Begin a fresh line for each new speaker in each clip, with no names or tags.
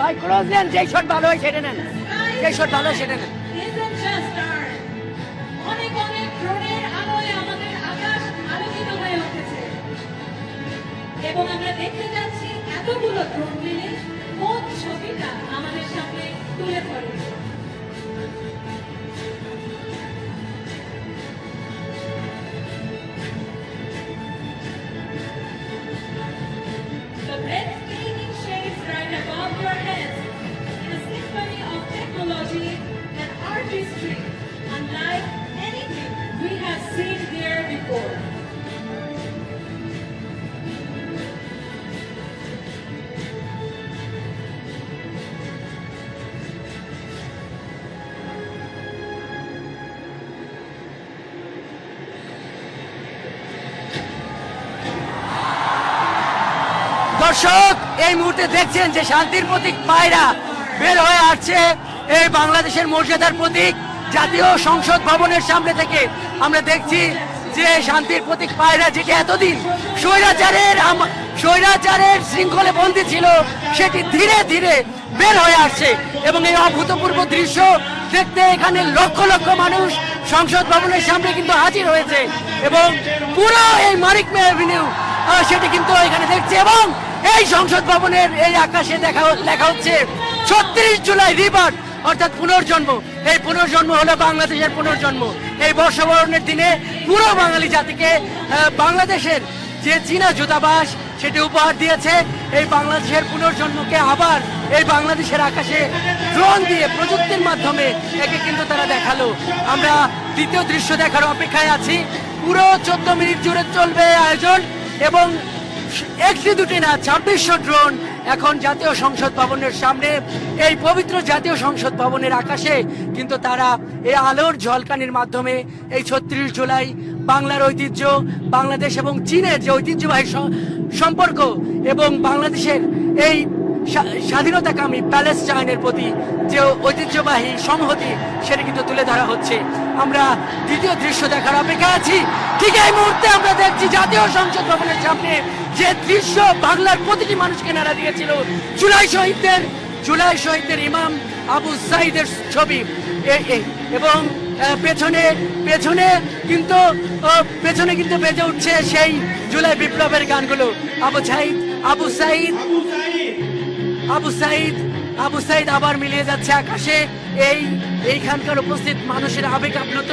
ভাই ক্লোজ নেন যেই শট ভালো হয় সেটা নেন। যেই শট ভালো হয় সেটা নেন।
এবং আমরা দেখতে যাচ্ছি এতগুলো মোট ছবিটা আমাদের সামনে তুলে ধরে
দর্শক, এই মুহূর্তে দেখছেন যে শান্তির প্রতীক পায়রা বের হয়ে আসছে এই বাংলাদেশের মর্যাদার প্রতীক। জাতীয় সংসদ ভবনের সামনে থেকে আমরা দেখছি যে শান্তির প্রতীক পায়রা যেটি এতদিন স্বৈরাচারের স্বৈরাচারের শৃঙ্খলে বন্দী ছিল, সেটি ধীরে ধীরে বের হয়ে আসছে এবং এই অভূতপূর্ব দৃশ্য দেখতে এখানে লক্ষ লক্ষ মানুষ সংসদ ভবনের সামনে কিন্তু হাজির হয়েছে এবং পুরো এই মানিক মে অ্যাভিনিউ সেটি কিন্তু এখানে দেখছি এবং এই সংসদ ভবনের এই আকাশে দেখা লেখা হচ্ছে, ছত্রিশ জুলাই রিভার অর্থাৎ পুনর্জন্ম। এই পুনর্জন্ম হলো বাংলাদেশের পুনর্জন্ম। এই বর্ষবরণের দিনে পুরো বাঙালি জাতিকে বাংলাদেশের যে চীনা দূতাবাস সেটি উপহার দিয়েছে, এই বাংলাদেশের পুনর্জন্মকে আবার এই বাংলাদেশের আকাশে ড্রোন দিয়ে, প্রযুক্তির মাধ্যমে একে কিন্তু তারা দেখাল। আমরা দ্বিতীয় দৃশ্য দেখার অপেক্ষায় আছি। পুরো চোদ্দ মিনিট জুড়ে চলবে আয়োজন এবং একটি দুটি না, ছাব্বিশশো ড্রোন এখন জাতীয় সংসদ ভবনের সামনে। এই পবিত্র জাতীয় সংসদ ভবনের আকাশে কিন্তু তারা এই আলোর ঝলকানির মাধ্যমে এই ছত্রিশ জুলাই বাংলার ঐতিহ্য, বাংলাদেশ এবং চীনের যে ঐতিহ্যবাহী সম্পর্ক এবং বাংলাদেশের এই স্বাধীনতাকামী প্যালেস্টাইনের প্রতি যে ঐতিহ্যবাহী সংহতি, সেটা কিন্তু তুলে ধরা হচ্ছে। আমরা দ্বিতীয় দৃশ্য দেখার অপেক্ষা আছি। ঠিক এই মুহূর্তে আমরা দেখছি জাতীয় সংসদ ভবনের সামনে যে দৃশ্য বাংলার প্রতিটি মানুষকে নাড়া দিয়েছিল। জুলাই শহীদদের জুলাই শহীদদের ইমাম আবু সাইদের ছবি। এবং পেছনে পেছনে কিন্তু পেছনে কিন্তু বেজে উঠছে সেই জুলাই বিপ্লবের গানগুলো। আবু সাইদ আবু সাইদ আবু সাইদ আবু সাইদ আবার মিলিয়ে যাচ্ছে আকাশে। এই, এইখানকার উপস্থিত মানুষের আবেগ আপ্লুত।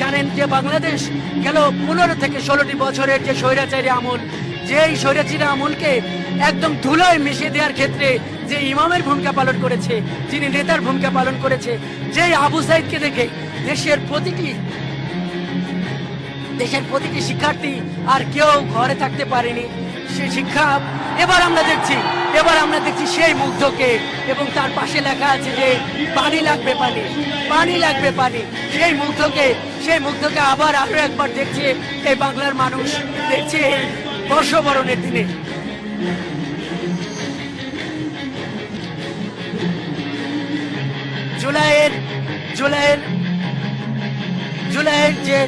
জানেন যে বাংলাদেশ গেল পনেরো থেকে ষোলোটি বছরের যে স্বৈরাচারী আমল। যে এই স্বৈরাচারী আমলকে একদম ধুলোয় মিশিয়ে দেওয়ার ক্ষেত্রে যে ইমামের ভূমিকা পালন করেছে, যিনি নেতার ভূমিকা পালন করেছে যে আবু সাইদকে দেখে দেশের প্রতিটি দেশের প্রতিটি শিক্ষার্থী আর কেউ ঘরে থাকতে পারেনি। সে শিক্ষা এবার আমরা দেখছি, এবার আমরা দেখছি সেই মুগ্ধকে এবং তার পাশে লেখা আছে যে, পানি লাগবে পানি পানি লাগবে পানি। সেই মুগ্ধকে সেই মুগ্ধকে আবার আরও একবার দেখছে এই বাংলার মানুষ, দেখছে এই বর্ষবরণের দিনে। জুলাইয়ের জুলাইয়ের জুলাইয়ের যে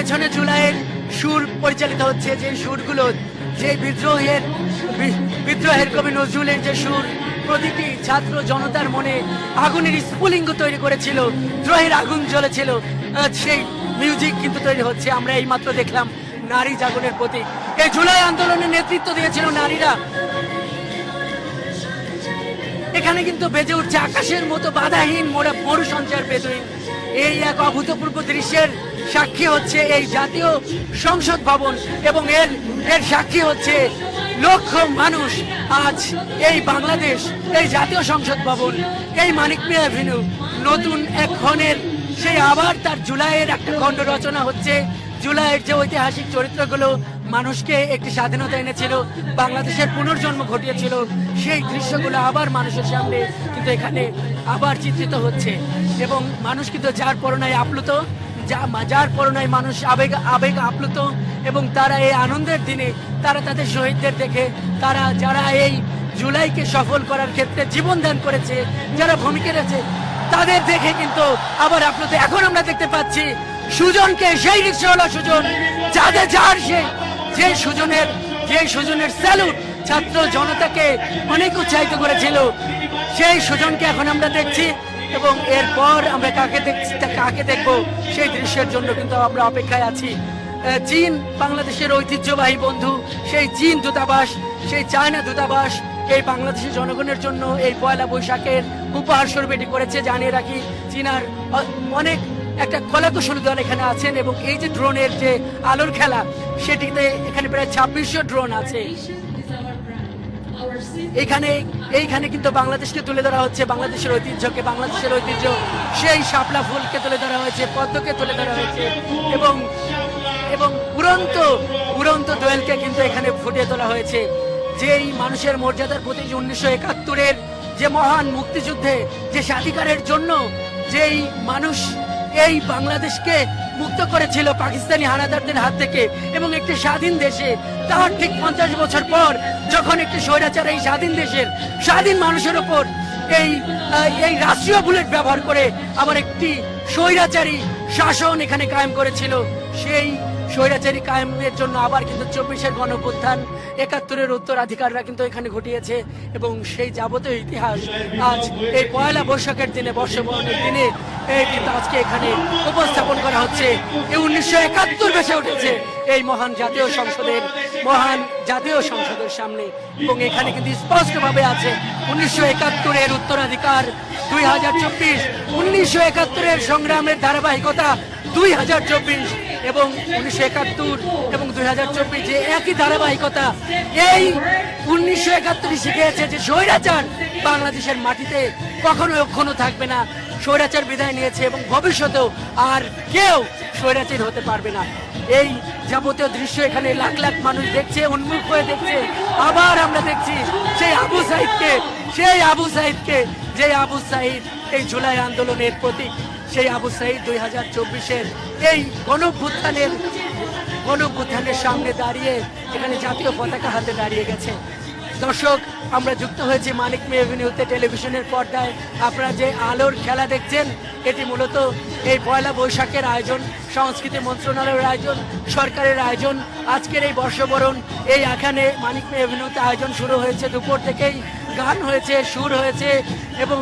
পেছনে জুলাইয়ের সুর পরিচালিত হচ্ছে যে সুরগুলো, যে বিদ্রোহের বিদ্রোহের কবি নজরুলের যে সুর, প্রতিটি ছাত্র জনতার মনে আগুনের স্ফুলিঙ্গ তৈরি করেছিল, দ্রোহের আগুন জ্বলেছিল। সেই মিউজিক কিন্তু তৈরি হচ্ছে, আমরা এই মাত্র দেখলাম নারী জাগরণের প্রতীক। এই জুলাই আন্দোলনের নেতৃত্ব দিয়েছিল নারীরা। এখানে কিন্তু বেজে উঠছে আকাশের মতো বাধাহীন মোড়া মরু সঞ্চার বেদুইন। এই এক অভূতপূর্ব দৃশ্যের সাক্ষী হচ্ছে এই জাতীয় সংসদ ভবন এবং এর এর সাক্ষী হচ্ছে লক্ষ মানুষ আজ এই বাংলাদেশ, এই জাতীয় সংসদ ভবন, এই মানিক মিয়া অ্যাভিনিউ নতুন এক ক্ষণের, সেই আবার তার জুলাইয়ের একটা খণ্ড রচনা হচ্ছে। জুলাইয়ের যে ঐতিহাসিক চরিত্রগুলো মানুষকে একটি স্বাধীনতা এনেছিল, বাংলাদেশের পুনর্জন্ম ঘটিয়েছিল, সেই দৃশ্যগুলো আবার মানুষের সামনে কিন্তু এখানে আবার চিত্রিত হচ্ছে। এবং মানুষ কিন্তু যার করোনায় আপ্লুত, যা যার করোনায় মানুষ আবেগ আবেগ আপ্লুত, এবং তারা এই আনন্দের দিনে তারা তাদের শহীদদের দেখে, তারা যারা এই জুলাইকে সফল করার ক্ষেত্রে জীবন দান করেছে, যারা ভূমিকা রেখেছে তাদের দেখে কিন্তু আবার আপ্লুত। এখন আমরা দেখতে পাচ্ছি সুজনকে, সেই রিক্সাওয়ালা সুজন, যাদের যার সেই যে সুজনের যে সুজনের স্যালুট ছাত্র জনতাকে অনেক উৎসাহিত করেছিল। সেই সুজনকে এখন আমরা দেখছি এবং এরপর আমরা কাকে দেখছি কাকে দেখব সেই দৃশ্যের জন্য কিন্তু আমরা অপেক্ষায় আছি। চীন বাংলাদেশের ঐতিহ্যবাহী বন্ধু, সেই চীন দূতাবাস, সেই চায়না দূতাবাস, এই বাংলাদেশের জনগণের জন্য এই পয়লা বৈশাখের উপহার স্বরূপ এটি করেছে। জানিয়ে রাখি চীনার অনেক একটা কলাকুশলী দল এখানে আছেন এবং এই যে ড্রোনের যে আলোর খেলা, সেটিতে এখানে প্রায় ছাব্বিশশো ড্রোন আছে। এখানে, এইখানে কিন্তু বাংলাদেশকে তুলে ধরা হচ্ছে, বাংলাদেশের ঐতিহ্যকে, বাংলাদেশের ঐতিহ্য সেই শাপলা ফুলকে তুলে ধরা হয়েছে, পদ্মকে তুলে ধরা হয়েছে এবং এবং উড়ন্ত উড়ন্ত দোয়েলকে কিন্তু এখানে ফুটিয়ে তোলা হয়েছে। যেই মানুষের মর্যাদার প্রতি যে উনিশশো একাত্তরের যে মহান মুক্তিযুদ্ধে যে স্বাধিকারের জন্য যেই মানুষ এই বাংলাদেশকে মুক্ত করেছিল পাকিস্তানি হানাদারদের হাত থেকে এবং একটি স্বাধীন দেশে। তার ঠিক পঞ্চাশ বছর পর যখন একটি স্বৈরাচার এই স্বাধীন দেশের স্বাধীন মানুষের ওপর এই এই রাষ্ট্রীয় বুলেট ব্যবহার করে আবার একটি স্বৈরাচারী শাসন এখানে কায়েম করেছিল, সেই স্বৈরাচারী কায়েমের জন্য আবার কিন্তু চব্বিশের গণপ্রত্যান একাত্তরের উত্তরাধিকাররা কিন্তু এখানে ঘটিয়েছে এবং সেই যাবতীয় ইতিহাস আজ এই পয়লা বৈশাখের দিনে, বর্ষবরণের দিনে কিন্তু আজকে এখানে উপস্থাপন করা হচ্ছে। এই উনিশশো একাত্তর বেসে উঠেছে এই মহান জাতীয় সংসদের, মহান জাতীয় সংসদের সামনে এবং এখানে কিন্তু স্পষ্টভাবে আছে উনিশশো একাত্তরের উত্তরাধিকার, দুই হাজার চব্বিশ, উনিশশো একাত্তরের সংগ্রামের ধারাবাহিকতা দুই হাজার চব্বিশ এবং উনিশশো একাত্তর এবং দুই হাজার চব্বিশ যে একই ধারাবাহিকতা, এই উনিশশো একাত্তরই শিখিয়েছে যে স্বৈরাচার বাংলাদেশের মাটিতে কখনো কখনো থাকবে না। স্বৈরাচার বিদায় নিয়েছে এবং ভবিষ্যতেও আর কেউ স্বৈরাচার হতে পারবে না। এই যাবতীয় দৃশ্য এখানে লাখ লাখ মানুষ দেখছে, উন্মুখ হয়ে দেখছে। আবার আমরা দেখছি সেই আবু সাইদকে, সেই আবু সাহিদকে যে আবু সাহিদ এই জুলাই আন্দোলনের প্রতীক। সেই আবু সাইদ দুই হাজার চব্বিশের এই গণভ্যুত্থানের গণভ্যুত্থানের সামনে দাঁড়িয়ে এখানে জাতীয় পতাকা হাতে দাঁড়িয়ে গেছে। দর্শক, আমরা যুক্ত হয়েছি মানিক মে এভিনিউতে টেলিভিশনের পর্দায়। আপনারা যে আলোর খেলা দেখছেন, এটি মূলত এই পয়লা বৈশাখের আয়োজন, সংস্কৃতি মন্ত্রণালয়ের আয়োজন, সরকারের আয়োজন। আজকের এই বর্ষবরণ, এই এখানে মানিক মে এভিনিউতে আয়োজন শুরু হয়েছে দুপুর থেকেই। গান হয়েছে, সুর হয়েছে এবং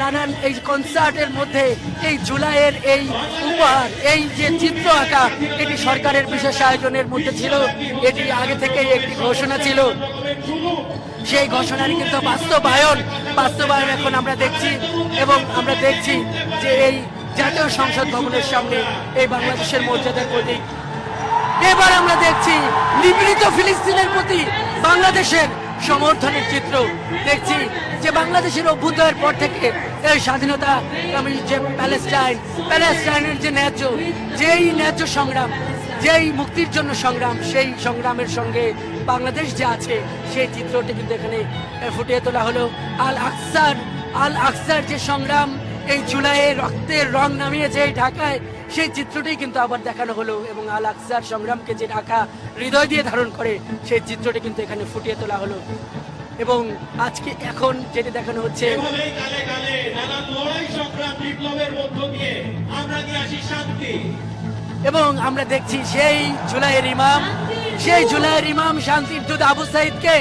নানান এই কনসার্টের মধ্যে, এই জুলাইয়ের এই উপহার, এই যে চিত্র আঁকা, এটি সরকারের বিশেষ আয়োজনের মধ্যে ছিল। এটি আগে থেকেই একটি ঘোষণা ছিল। সেই ঘোষণার কিন্তু বাস্তবায়ন বাস্তবায়ন এখন আমরা দেখছি এবং আমরা দেখছি যে এই জাতীয় সংসদ ভবনের সামনে এই বাংলাদেশের মর্যাদার প্রতীক। এবার আমরা দেখছি নিপীড়িত ফিলিস্তিনের প্রতি বাংলাদেশের সমর্থনের চিত্র। দেখছি যে বাংলাদেশের অভ্যুদয়ের পর থেকে এই স্বাধীনতা যে প্যালেস্টাইন, প্যালেস্টাইনের যে ন্যায্য, যেই ন্যায্য সংগ্রাম, যেই মুক্তির জন্য সংগ্রাম, সেই সংগ্রামের সঙ্গে বাংলাদেশ যে আছে, সেই চিত্রটি কিন্তু এখানে ফুটিয়ে তোলা হলো। আল আকসার আল আকসার যে সংগ্রাম, এই জুলাইয়ে রক্তের রং নামিয়েছে এই ঢাকায়, সেই চিত্রটি কিন্তু আবার দেখানো হলো এবং আল আকসার সংগ্রামকে যে ঢাকা হৃদয় দিয়ে ধারণ করে, সেই চিত্রটি কিন্তু এখানে ফুটিয়ে তোলা হলো। এবং আজকে এখন যেটি দেখানো হচ্ছে এবং আমরা দেখছি সেই জুলাইয়ের ইমাম সেই জুলাইয়ের ইমাম শান্তির দূত আবু সাইদকে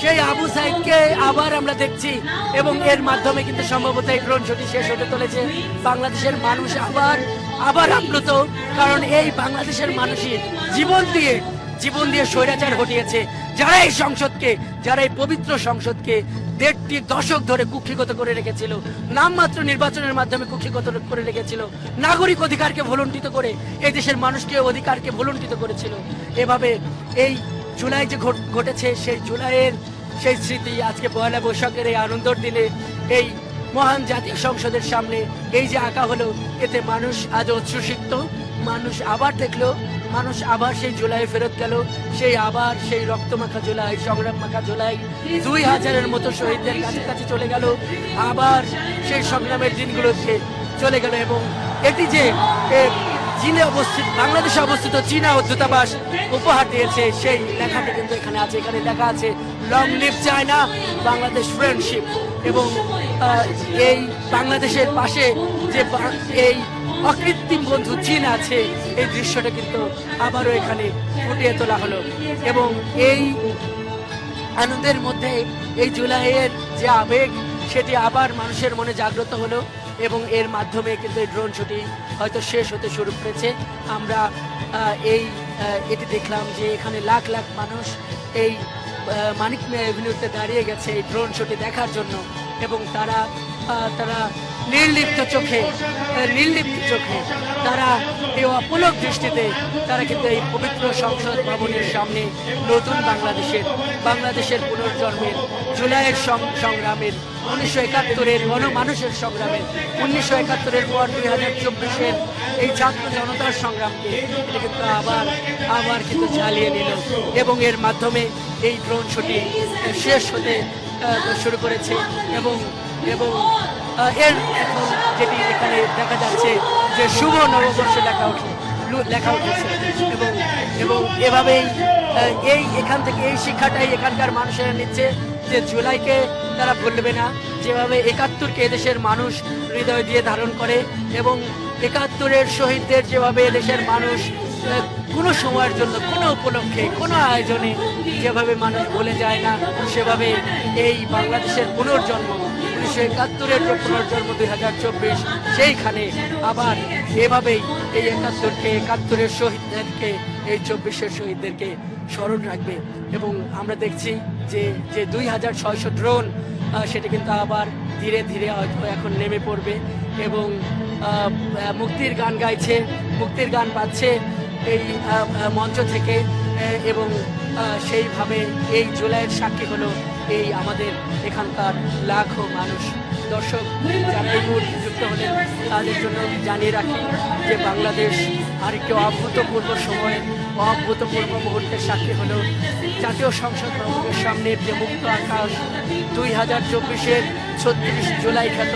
সেই আবু সাইদকে আবার আমরা দেখছি এবং এর মাধ্যমে কিন্তু সম্ভবত এই ড্রোন শোটি শেষ হতে চলেছে। বাংলাদেশের মানুষ আবার আবার আপ্লুত কারণ এই বাংলাদেশের মানুষই জীবন দিয়ে জীবন দিয়ে স্বৈরাচার ঘটিয়েছে, যারা এই সংসদকে, যারা এই পবিত্র সংসদকে দেড়টি দশক ধরে কুক্ষিগত করে রেখেছিল, নামমাত্র নির্বাচনের মাধ্যমে কুক্ষিগত করে রেখেছিল, নাগরিক অধিকারকে ভুলুণ্ঠিত করে, এই দেশের মানুষকে অধিকারকে ভুলুণ্ঠিত করেছিল। এভাবে এই জুলাই যে ঘটেছে, সেই জুলাইয়ের সেই স্মৃতি, আজকে পয়লা বৈশাখের এই আনন্দর দিনে এই মহান জাতীয় সংসদের সামনে এই যে আঁকা হলো, এতে মানুষ আজ উচ্ছ্বসিত। মানুষ আবার দেখল, মানুষ আবার সেই জুলাই ফেরত গেল, সেই আবার সেই রক্ত মাখা জুলাই, সংগ্রাম মাখা জুলাই, দুই হাজারের মতো শহীদদের কাছে কাছে চলে গেল, আবার সেই সংগ্রামের দিনগুলোতে চলে গেল এবং এটি যে চীনে অবস্থিত, বাংলাদেশে অবস্থিত চীনা ও দূতাবাস উপহার দিয়েছে, সেই লেখাটি কিন্তু এখানে আছে, এখানে লেখা আছে long live China Bangladesh friendship এবং এই বাংলাদেশের পাশে যে এই অকৃত্রিম বন্ধু চীন আছে। এই দৃশ্যটা কিন্তু আবারও এখানে ফুটিয়ে তোলা হলো। এবং এই আনন্দের মধ্যে এই জুলাইয়ের যে আবেগ, সেটি আবার মানুষের মনে জাগ্রত হলো এবং এর মাধ্যমে কিন্তু এই ড্রোন শুটি হয়তো শেষ হতে শুরু করেছে। আমরা এই এটি দেখলাম যে এখানে লাখ লাখ মানুষ এই মানিক এভিনিউতে দাঁড়িয়ে গেছে এই ড্রোন শুটি দেখার জন্য। এবং তারা তারা নির্লিপ্ত চোখে নির্লিপ্ত চোখে তারা এই অপলক দৃষ্টিতে, তারা কিন্তু এই পবিত্র সংসদ ভবনের সামনে নতুন বাংলাদেশের বাংলাদেশের পুনর্জন্মের, জুলাইয়ের সংগ্রামের, উনিশশো একাত্তরের গণমানুষের সংগ্রামের, উনিশশো একাত্তরের পর দুই হাজার চব্বিশের এই ছাত্র জনতার সংগ্রামকে কিন্তু আবার আবার কিন্তু ঝালিয়ে নিল এবং এর মাধ্যমে এই ড্রোন শুটি শেষ হতে শুরু করেছে এবং এবং এর এখন যেটি এখানে দেখা যাচ্ছে যে শুভ নববর্ষ লেখা উঠে লেখা উঠেছে। এবং এবং এভাবেই এই এখান থেকে এই শিক্ষাটাই এখানকার মানুষেরা নিচ্ছে যে জুলাইকে তারা ভুলবে না। যেভাবে একাত্তরকে এদেশের মানুষ হৃদয় দিয়ে ধারণ করে এবং একাত্তরের শহীদদের যেভাবে এদেশের মানুষ কোনো সময়ের জন্য, কোনো উপলক্ষে, কোনো আয়োজনে যেভাবে মানুষ ভুলে যায় না, সেভাবে এই বাংলাদেশের পুনর্জন্ম উনিশশো একাত্তরের যে পুনর্জন্ম দুই হাজার চব্বিশ, সেইখানে আবার এভাবেই এই একাত্তরকে, একাত্তরের শহীদদেরকে, এই চব্বিশের শহীদদেরকে স্মরণ রাখবে। এবং আমরা দেখছি যে যে দুই হাজার ছয়শো ড্রোন সেটা কিন্তু আবার ধীরে ধীরে হয়তো এখন নেমে পড়বে। এবং মুক্তির গান গাইছে, মুক্তির গান বাজছে এই মঞ্চ থেকে এবং সেইভাবে এই জুলাইয়ের সাক্ষী হলো এই আমাদের এখানকার লাখো মানুষ। দর্শক, যারা এই মুহূর্তে যুক্ত হলেন, তাদের জন্য জানিয়ে রাখি যে বাংলাদেশ আরেকটি অভূতপূর্ব সময়ে, অভূতপূর্ব মুহূর্তের সাক্ষী হলো জাতীয় সংসদ ভবনের সামনের যে মুক্ত আকাশ। দুই হাজার চব্বিশের ছত্রিশ জুলাই খ্যাত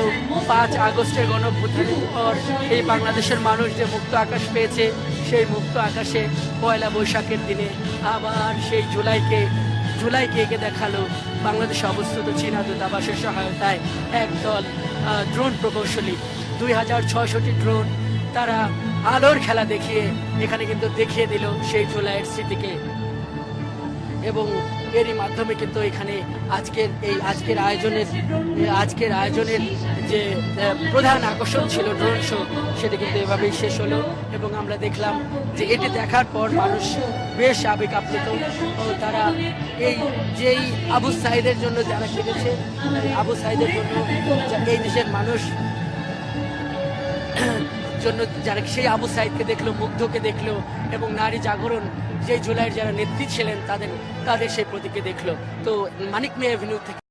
পাঁচ আগস্টের গণভূতানের পর এই বাংলাদেশের মানুষ যে মুক্ত আকাশ পেয়েছে, সেই মুক্ত আকাশে পয়লা বৈশাখের দিনে আবার সেই জুলাইকে জুলাইকে কে দেখাল? বাংলাদেশে অবস্থিত চীনা দূতাবাসের সহায়তায় একদল ড্রোন প্রকৌশলী, দুই হাজার ছয়শটি ড্রোন তারা আলোর খেলা দেখিয়ে এখানে কিন্তু দেখিয়ে দিল সেই জুলাইয়ের স্মৃতিকে। এবং এরই মাধ্যমে কিন্তু এখানে আজকের এই আজকের আয়োজনের আজকের আয়োজনের যে প্রধান আকর্ষণ ছিল ড্রোন শো সেটি কিন্তু এভাবেই শেষ হলো এবং আমরা দেখলাম যে এটি দেখার পর মানুষ বেশ আবেগ আপ্লুত তারা এই, যেই আবু সাইদের জন্য যারা কেঁদেছে আবু সাইদের জন্য এই দেশের মানুষ জন্য যারা সেই আবু সাইদকে দেখল, মুগ্ধকে দেখল এবং নারী জাগরণ যে জুলাইয়ের যারা নেত্রী ছিলেন তাদের তাদের সেই প্রতীকে দেখল। তো মানিক মে অ্যাভিনিউ থেকে